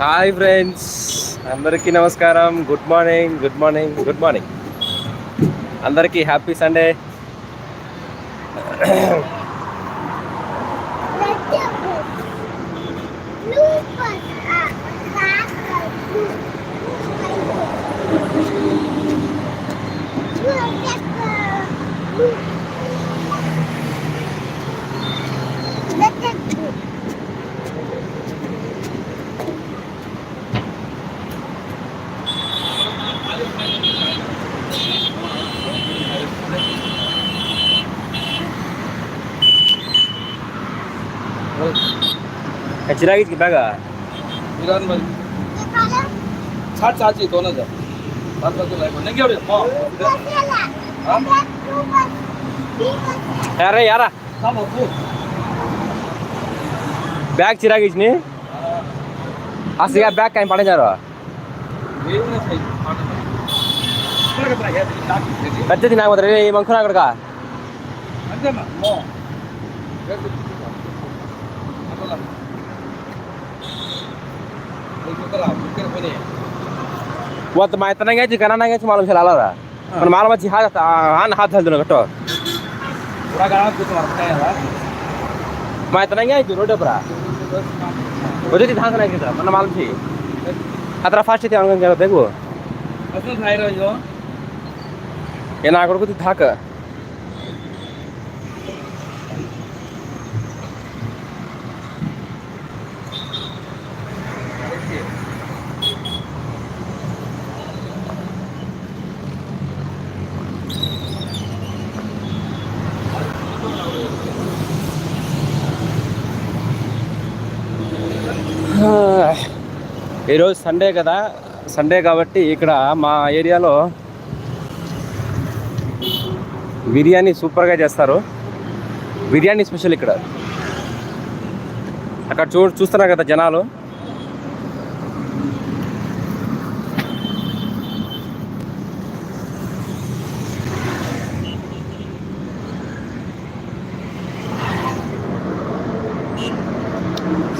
Hi friends అందరికీ నమస్కారం. Good morning good morning good morning అందరికీ హ్యాపీ సండే जिरागीच की बघा विरारमध्ये साठ सहाची दोन हजार सात बाजूला आहे. नाही घेऊ रे. हो. हा? अरे यारा थांब, हो. बॅग चिरागीच ने असं या बॅग काय पाठायच्या राहा येऊनच आहे. तुला कसं आहे? हे टाक इथे. कच्चे ती नाग मात्र रे मग खुनाकडे का अंदर ना. हो. हे तू- ಇವತ್ತು ಮಾತನಾಗೈತಿ ಕನ್ನಡನಾಗೈತಿ ಮಾಲು ಸಲ ಅಲ್ಲದ ಅವ್ನು ಮಾಲ ಮಚ್ಚಿ ಹಾದ ಹಾನ್ ಹಾತ್ ಹಲ್ದು ಕಟ್ಟು ಮಾತನಾಗೆ ಆಯ್ತು ರೋಡಬ್ರ ಬದುಕಿ ಹಾಕನ ಆಗಿದ್ದ ನನ್ನ ಮಾಲ್ಮಿ ಅದರ ಫಾಸ್ಟ್ ಐತಿ ಅವ್ನಿಗೆ ಹೇಳಬೇಕು ಏನಾಗ ಹಾಕ ఈరోజు సండే కదా సండే కాబట్టి ఇక్కడ మా ఏరియాలో బిర్యానీ సూపర్గా చేస్తారు. బిర్యానీ స్పెషల్ ఇక్కడ. అక్కడ చూ చూస్తున్నారు కదా జనాలు.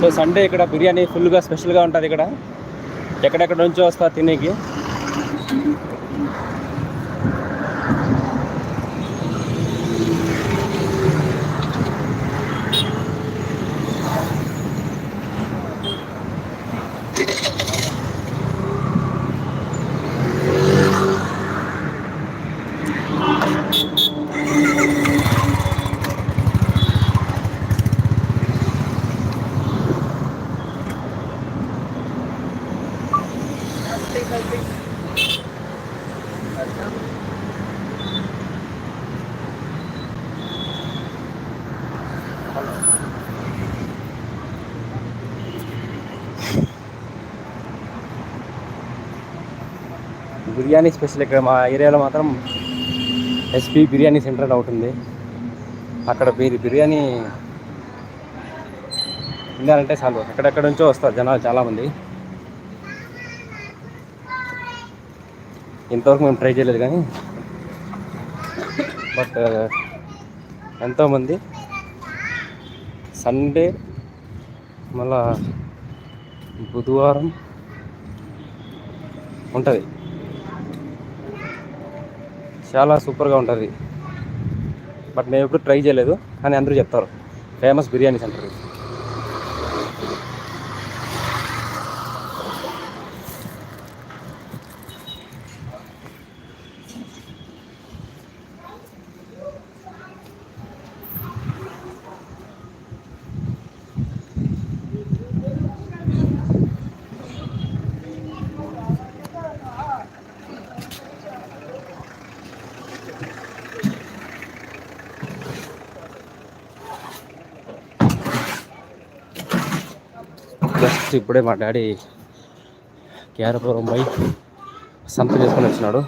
సో సండే ఇక్కడ బిర్యానీ ఫుల్గా స్పెషల్గా ఉంటుంది ఇక్కడ. ఎక్కడెక్కడ నుంచో వస్తారు తినేకి. బిర్యానీ స్పెషల్ ఇక్కడ మా ఏరియాలో మాత్రం ఎస్పీ బిర్యానీ సెంటర్ అని ఒకటి ఉంది. అక్కడ మీరు బిర్యానీ తినాలంటే చాలు. ఎక్కడెక్కడ నుంచో వస్తారు జనాలు చాలామంది. ఇంతవరకు మేము ట్రై చేయలేదు కానీ బట్ ఎంతోమంది సండే మళ్ళా బుధవారం ఉంటుంది. చాలా సూపర్గా ఉంటుంది. బట్ మేము ఎప్పుడు ట్రై చేయలేదు. కానీ అందరూ చెప్తారు. ఫేమస్ బిర్యానీ సెంటర్ జస్ట్ ఇప్పుడే మా డాడీ కేరపురం పోయి సంత చేసుకొని వచ్చినాడు.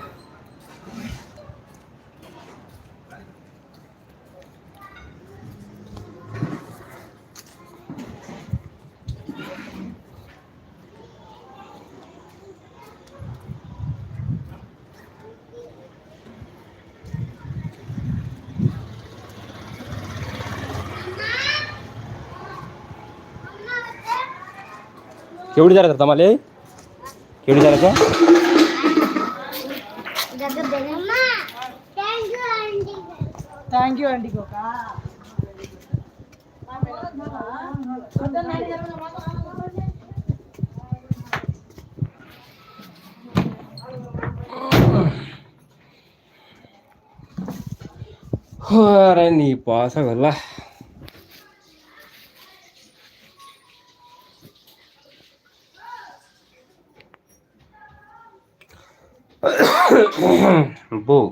కేవిడి జరుగుతుంది మళ్ళీ? కేవిడి జరగ థ్యాంక్ యూ అండి నీ పాస వల్ల বউ।